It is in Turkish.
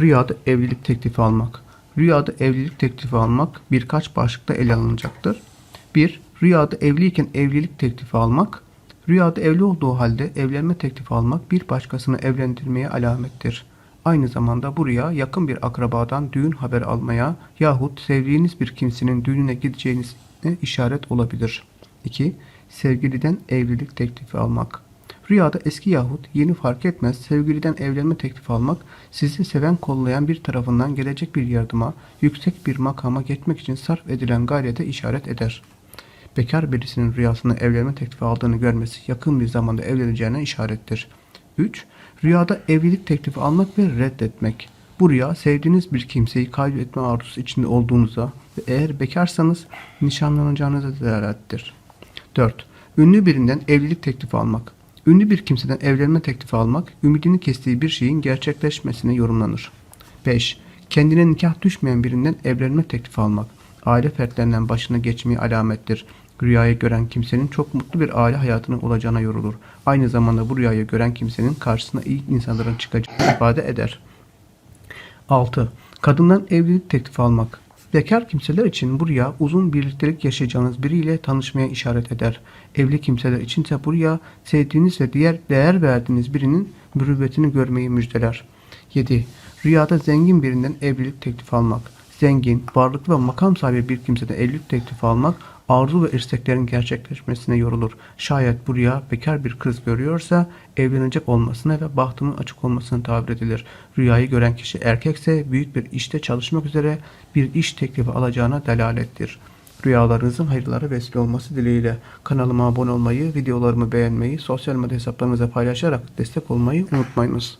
Rüyada evlilik teklifi almak. Rüyada evlilik teklifi almak birkaç başlıkta ele alınacaktır. 1. Rüyada evliyken evlilik teklifi almak. Rüyada evli olduğu halde evlenme teklifi almak bir başkasını evlendirmeye alamettir. Aynı zamanda bu rüya yakın bir akrabadan düğün haber almaya yahut sevdiğiniz bir kimsenin düğününe gideceğinize işaret olabilir. 2. Sevgiliden evlilik teklifi almak. Rüyada eski yahut yeni fark etmez sevgiliden evlenme teklifi almak sizi seven kollayan bir tarafından gelecek bir yardıma, yüksek bir makama geçmek için sarf edilen gayrete işaret eder. Bekar birisinin rüyasında evlenme teklifi aldığını görmesi yakın bir zamanda evleneceğine işarettir. 3. Rüyada evlilik teklifi almak ve reddetmek. Bu rüya sevdiğiniz bir kimseyi kaybetme arzusu içinde olduğunuza ve eğer bekarsanız nişanlanacağınıza delalettir. 4. Ünlü birinden evlilik teklifi almak. Ünlü bir kimseden evlenme teklifi almak, ümidini kestiği bir şeyin gerçekleşmesine yorumlanır. 5. Kendine nikah düşmeyen birinden evlenme teklifi almak, aile fertlerinden başına geçmeyi alamettir. Rüyayı gören kimsenin çok mutlu bir aile hayatının olacağına yorulur. Aynı zamanda bu rüyayı gören kimsenin karşısına iyi insanların çıkacağını ifade eder. 6. Kadından evlilik teklifi almak. Bekar kimseler için bu rüya uzun birliktelik yaşayacağınız biriyle tanışmaya işaret eder. Evli kimseler içinse bu rüya sevdiğiniz ve diğer değer verdiğiniz birinin mürüvvetini görmeyi müjdeler. 7. Rüyada zengin birinden evlilik teklifi almak. Zengin, varlıklı ve makam sahibi bir kimseden evlilik teklifi almak arzu ve isteklerin gerçekleşmesine yorulur. Şayet bu rüya bekar bir kız görüyorsa evlenecek olmasına ve bahtının açık olmasına tabir edilir. Rüyayı gören kişi erkekse büyük bir işte çalışmak üzere bir iş teklifi alacağına delalettir. Rüyalarınızın hayırlara vesile olması dileğiyle kanalıma abone olmayı, videolarımı beğenmeyi, sosyal medya hesaplarınıza paylaşarak destek olmayı unutmayınız.